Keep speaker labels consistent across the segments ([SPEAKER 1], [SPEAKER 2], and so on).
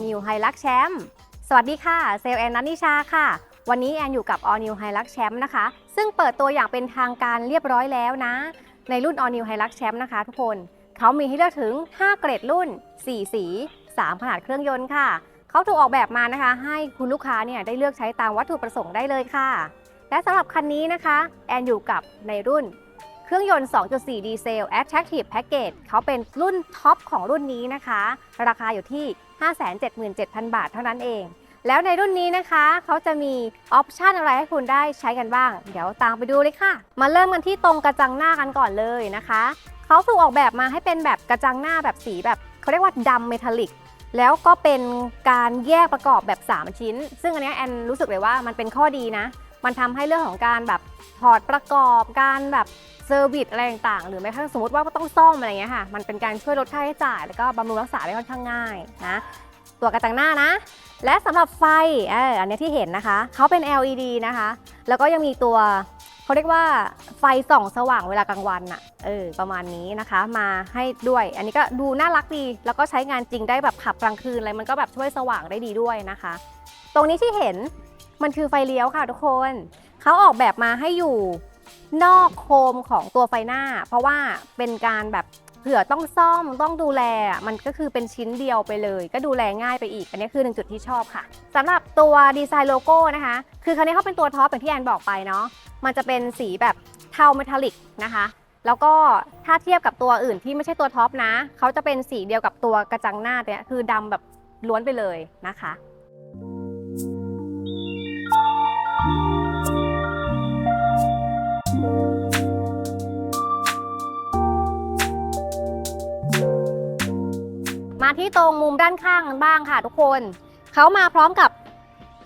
[SPEAKER 1] All New Hilux Champ สวัสดีค่ะ เซลล์แอนนันนิชาค่ะ วันนี้แอนอยู่กับ All New Hilux Champ นะคะ ซึ่งเปิดตัวอย่างเป็นทางการเรียบร้อยแล้วนะ ในรุ่น All New Hilux Champ นะคะทุกคน เขามีให้เลือกถึง 5 เกรดรุ่น 4 สี 3 ขนาดเครื่องยนต์ค่ะ เขาถูกออกแบบมานะคะ ให้คุณลูกค้าเนี่ยได้เลือกใช้ตามวัตถุประสงค์ได้เลยค่ะ และสำหรับคันนี้นะคะ แอนอยู่กับในรุ่น เครื่องยนต์ 2.4 ดีเซล Attractive Package เขาเป็นรุ่นท็อปของรุ่นนี้นะคะ ราคาอยู่ที่ 577,000 บาทเท่านั้นเอง แล้วในรุ่นนี้นะคะเขาจะมีออปชันอะไรให้คุณได้ใช้กันบ้าง เดี๋ยวตามไปดูเลยค่ะ มาเริ่มกันที่ตรงกระจังหน้ากันก่อนเลยนะคะเขาถูกออกแบบมาให้เป็นแบบกระจังหน้าแบบสีแบบเขาเรียกว่าดำเมทัลลิกแล้วก็เป็นการแยกประกอบแบบ 3 ชิ้น ซึ่งอันนี้แอนรู้สึกเลยว่ามันเป็นข้อดีนะ มันทำให้เรื่องของการแบบถอดประกอบการแบบ เซอร์วิสอะไรต่างๆ หรือแม้กระทั่งสมมติว่าต้องซ่อมอะไรเงี้ยค่ะ มันเป็นการช่วยลดค่าใช้จ่าย แล้วก็บำรุงรักษาได้ค่อนข้างง่ายนะ ตัวกระจังหน้านะ และสำหรับไฟเอออันนี้ที่เห็นนะคะ เขาเป็น LED นะคะ แล้วก็ยังมีตัวเขาเรียกว่าไฟส่องสว่างเวลากลางวันอะเออ ประมาณนี้นะคะ มาให้ด้วย อันนี้ก็ดูน่ารักดี แล้วก็ใช้งานจริงได้แบบขับกลางคืนอะไร มันก็แบบช่วยสว่างได้ดีด้วยนะคะ ตรงนี้ที่เห็นมันคือไฟเลี้ยวค่ะทุกคน เขาออกแบบมาให้อยู่ นอกโคมของตัวไฟหน้า เพราะว่าเป็นการแบบเผื่อต้องซ่อมต้องดูแล มันก็คือเป็นชิ้นเดียวไปเลย ก็ดูแลง่ายไปอีก อันนี้คือหนึ่งจุดที่ชอบค่ะสำหรับตัวดีไซน์โลโก้นะคะ คือคันนี้เขาเป็นตัวท็อปอย่างที่แอนบอกไปเนาะมันจะเป็นสีแบบเทาเมทัลลิกนะคะแล้วก็ถ้าเทียบกับตัวอื่นที่ไม่ใช่ตัวท็อปนะ เขาจะเป็นสีเดียวกับตัวกระจังหน้าเนี่ยคือดำแบบล้วนไปเลยนะคะ ที่ตรงมุมด้านข้างกันบ้างค่ะทุกคนเขามาพร้อมกับ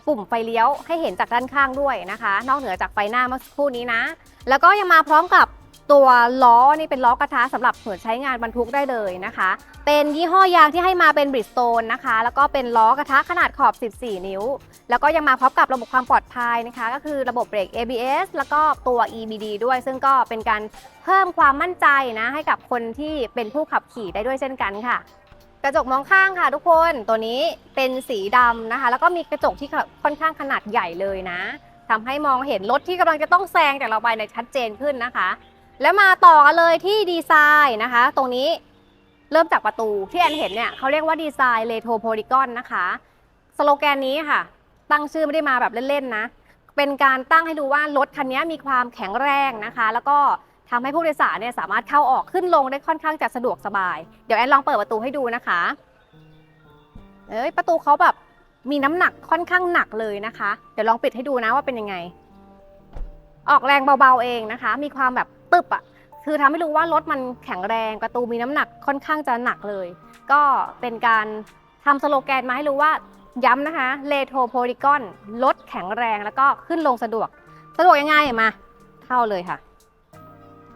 [SPEAKER 1] ปุ่มไฟเลี้ยวให้เห็นจากด้านข้างด้วยนะคะ นอกเหนือจากไฟหน้าเมื่อสักครู่นี้นะ แล้วก็ยังมาพร้อมกับตัวล้อนี่เป็นล้อกระทะสำหรับเผื่อใช้งานบรรทุกได้เลยนะคะ เป็นยี่ห้อยางที่ให้มาเป็นบริสโตนนะคะ แล้วก็เป็นล้อกระทะขนาดขอบ 14 นิ้ว แล้วก็ยังมาพร้อมกับระบบความปลอดภัยนะคะ ก็คือระบบเบรก ABS แล้วก็ตัว EBD ด้วย ซึ่งก็เป็นการเพิ่มความมั่นใจนะให้กับคนที่เป็นผู้ขับขี่ได้ด้วยเช่นกันค่ะ กระจกมองข้างค่ะทุกคนตัวนี้เป็นสีดำนะคะ แล้วก็มีกระจกที่ค่อนข้างขนาดใหญ่เลยนะทำให้มองเห็นรถที่กำลังจะต้องแซงจากเราไปในชัดเจนขึ้นนะคะ แล้วมาต่อกันเลยที่ดีไซน์นะคะ ตรงนี้เริ่มจากประตูที่แอนเห็นเนี่ยเขาเรียกว่าดีไซน์เลโทโพลิกอนนะคะสโลแกนนี้ค่ะ ตั้งชื่อไม่ได้มาแบบเล่นๆนะ เป็นการตั้งให้ดูว่ารถคันนี้มีความแข็งแรงนะคะ แล้วก็ ทำให้ผู้โดยสารเนี่ยสามารถเข้าออกขึ้นลงได้ค่อนข้างจะสะดวกสบาย เดี๋ยวแอนลองเปิดประตูให้ดูนะคะ เอ้ยประตูเขาแบบมีน้ำหนักค่อนข้างหนักเลยนะคะ เดี๋ยวลองปิดให้ดูนะว่าเป็นยังไง ออกแรงเบาๆเองนะคะ มีความแบบตึบอะคือทำให้รู้ว่ารถมันแข็งแรงประตูมีน้ำหนักค่อนข้างจะหนักเลย ก็เป็นการทำสโลแกนมาให้รู้ว่าย้ำนะคะเลโทโพลิกอนรถแข็งแรงแล้วก็ขึ้นลงสะดวก สะดวกยังไงมา เข้าเลยค่ะ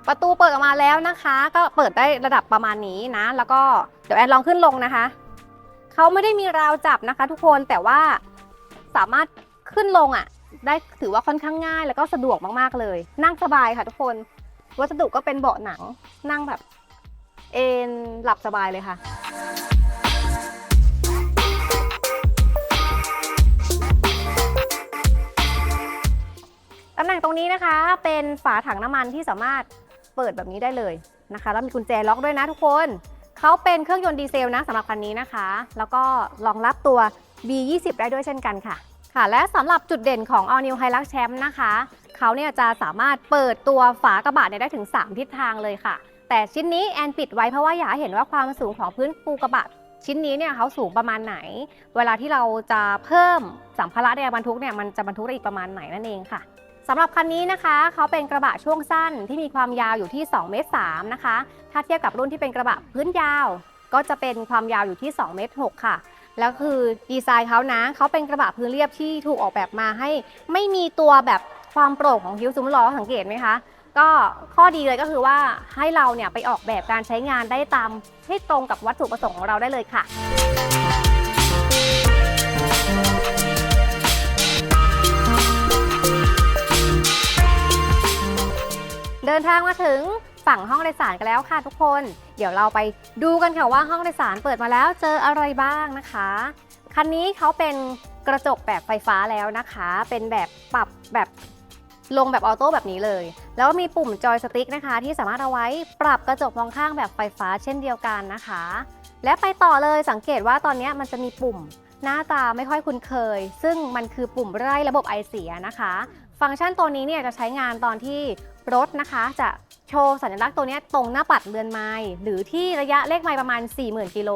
[SPEAKER 1] ประตูเปิดออกมาแล้วนะคะ ก็เปิดได้ระดับประมาณนี้นะ แล้วก็เดี๋ยวแอนลองขึ้นลงนะคะเขาไม่ได้มีราวจับนะคะ ทุกคนแต่ว่าสามารถขึ้นลงอะ ได้ถือว่าค่อนข้างง่าย แล้วก็สะดวกมากๆเลย นั่งสบายค่ะทุกคน วัสดุก็เป็นเบาะหนังนั่งแบบ เอนหลับสบายเลยค่ะตำแหน่งตรงนี้นะคะเป็นฝาถังน้ำมันที่สามารถ เปิดแบบนี้ได้เลยนะคะ แล้วมีกุญแจล็อกด้วยนะทุกคนเขาเป็นเครื่องยนต์ดีเซลนะสำหรับคันนี้นะคะ แล้วก็รองรับตัว B20 ได้ด้วยเช่นกันค่ะ ค่ะ และสำหรับจุดเด่นของ All New Hilux Champ นะคะเขาเนี่ยจะสามารถเปิดตัวฝากระบะได้ถึง 3 ทิศทางเลยค่ะ แต่ชิ้นนี้แอนปิดไว้เพราะว่าอยากเห็นว่าความสูงของพื้นปูกระบะชิ้นนี้เนี่ยเขาสูงประมาณไหน เวลาที่เราจะเพิ่มสัมภาระในการบรรทุกเนี่ยมันจะบรรทุกได้อีกประมาณไหนนั่นเองค่ะ สำหรับคันนี้นะคะ เขาเป็นกระบะช่วงสั้นที่มีความยาวอยู่ที่2เมตร3นะคะ ถ้าเทียบกับรุ่นที่เป็นกระบะพื้นยาว ก็จะเป็นความยาวอยู่ที่2เมตร6ค่ะ แล้วคือดีไซน์เขานะ เขาเป็นกระบะพื้นเรียบที่ถูกออกแบบมาให้ ไม่มีตัวแบบความโปร่งของคิ้วซุ้มล้อสังเกตไหมคะ ก็ข้อดีเลยก็คือว่าให้เราเนี่ยไปออกแบบการใช้งานได้ตามให้ตรงกับวัตถุประสงค์ของเราได้เลยค่ะ เดินทางมาถึงฝั่งห้องโดยสารกันแล้วค่ะทุกคน เดี๋ยวเราไปดูกันค่ะว่าห้องโดยสารเปิดมาแล้วเจออะไรบ้างนะคะ คันนี้เขาเป็นกระจกแบบไฟฟ้าแล้วนะคะ เป็นแบบปรับแบบลงแบบออโต้แบบนี้เลย แล้วมีปุ่มจอยสติ๊กนะคะ ที่สามารถเอาไว้ปรับกระจกมองข้างแบบไฟฟ้าเช่นเดียวกันนะคะ และไปต่อเลยสังเกตว่าตอนนี้มันจะมีปุ่มหน้าตาไม่ค่อยคุ้นเคย ซึ่งมันคือปุ่มไล่ระบบไอเสียนะคะ ฟังก์ชันตัวนี้เนี่ยจะใช้งานตอนที่ รถนะคะจะโชว์สัญลักษณ์ตัวนี้ตรงหน้าปัดเรือนไม้หรือที่ระยะเลขไม้ประมาณ 40,000 กิโล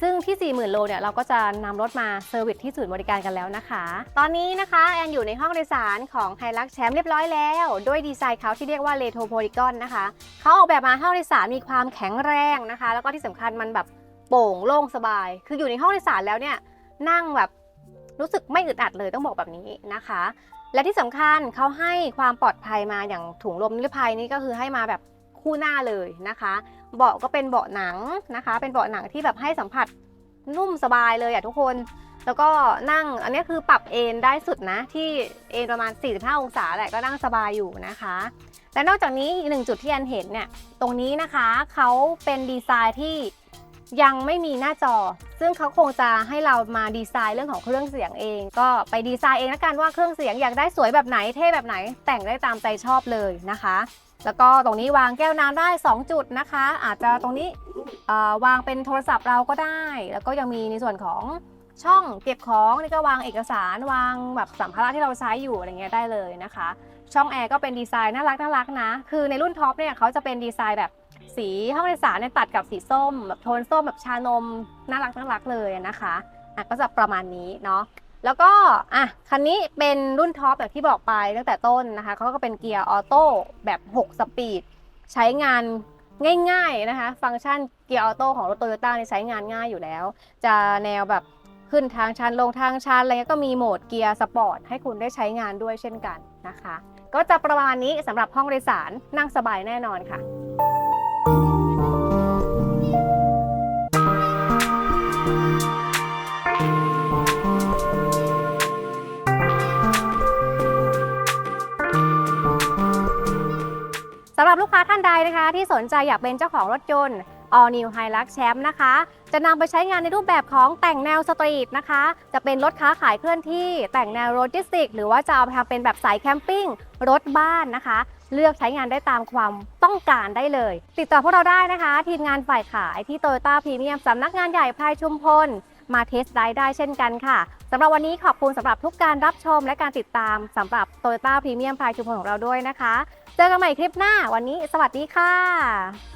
[SPEAKER 1] ซึ่งที่ 40,000โลเนี่ยเราก็จะนำรถมาเซอร์วิสที่ศูนย์บริการกันแล้วนะคะ ตอนนี้นะคะแอนอยู่ในห้องโดยสารของไฮลักแชมป์เรียบร้อยแล้วด้วยดีไซน์เขาที่เรียกว่าเลโทโพลิกอนนะคะเขาออกแบบมาให้ห้องโดยสารมีความแข็งแรงนะคะ แล้วก็ที่สำคัญมันแบบโป่งโล่งสบาย คืออยู่ในห้องโดยสารแล้วเนี่ยนั่งแบบรู้สึกไม่อึดอัดเลยต้องบอกแบบนี้นะคะ และที่สำคัญเขาให้ความปลอดภัยมาอย่างถุงลมนิรภัยนี่ก็คือให้มาแบบคู่หน้าเลยนะคะ เบาะก็เป็นเบาะหนังนะคะ เป็นเบาะหนังที่แบบให้สัมผัสนุ่มสบายเลยอะทุกคน แล้วก็นั่งอันนี้คือปรับเอนได้สุดนะ ที่เอนประมาณ 45 องศาแหละก็นั่งสบายอยู่นะคะ และนอกจากนี้อีกหนึ่งจุดที่แอนเห็นเนี่ยตรงนี้นะคะเขาเป็นดีไซน์ที่ ยังไม่มีหน้าจอ ซึ่งเขาคงจะให้เรามาดีไซน์เรื่องของเครื่องเสียงเอง ก็ไปดีไซน์เองละกันว่าเครื่องเสียงอยากได้สวยแบบไหนเท่แบบไหน แต่งได้ตามใจชอบเลยนะคะ แล้วก็ตรงนี้วางแก้วน้ำได้ 2 จุดนะคะ อาจจะตรงนี้วางเป็นโทรศัพท์เราก็ได้ แล้วก็ยังมีในส่วนของช่องเก็บของนี่ก็วางเอกสารวางแบบสัมภาระที่เราใช้อยู่อะไรเงี้ยได้เลยนะคะ ช่องแอร์ก็เป็นดีไซน์น่ารักน่ารักนะ คือในรุ่นท็อปเนี่ยเขาจะเป็นดีไซน์แบบ สีห้องโดยสารเนี่ยตัดกับสีส้มแบบโทนส้มแบบชานมน่ารักน่ารักเลยนะคะอะก็จะประมาณนี้เนาะแล้วก็อะคันนี้เป็นรุ่นท็อปแบบที่บอกไปตั้งแต่ต้นนะคะเขาก็เป็นเกียร์ออโต้แบบ 6 สปีด ใช้งานง่ายๆนะคะ ฟังก์ชันเกียร์ออโต้ของรถโตโยต้าใช้งานง่ายอยู่แล้ว จะแนวแบบขึ้นทางชันลงทางชันอะไรเงี้ยก็มีโหมดเกียร์สปอร์ตให้คุณได้ใช้งานด้วยเช่นกันนะคะ ก็จะประมาณนี้สำหรับห้องโดยสารนั่งสบายแน่นอนค่ะ รับลูกค้าท่านใดนะคะ ที่สนใจอยากเป็นเจ้าของรถยนต์ All New Hilux Champ นะคะ จะนำไปใช้งานในรูปแบบของแต่งแนวสตรีทนะคะ จะเป็นรถค้าขายเคลื่อนที่ แต่งแนวโลจิสติก หรือว่าจะเอาไปทำเป็นแบบสายแคมปิ้ง รถบ้านนะคะ เลือกใช้งานได้ตามความต้องการได้เลย ติดต่อพวกเราได้นะคะ ทีมงานฝ่ายขายที่ Toyota Premium สำนักงานใหญ่พายชุมพล มาเทสได้ได้เช่นกันค่ะ สำหรับวันนี้ขอบคุณสำหรับทุกการรับชมและการติดตามสำหรับ Toyota Premium พายชุมพลของเราด้วยนะคะ เจอกันใหม่คลิปหน้าวันนี้ สวัสดีค่ะ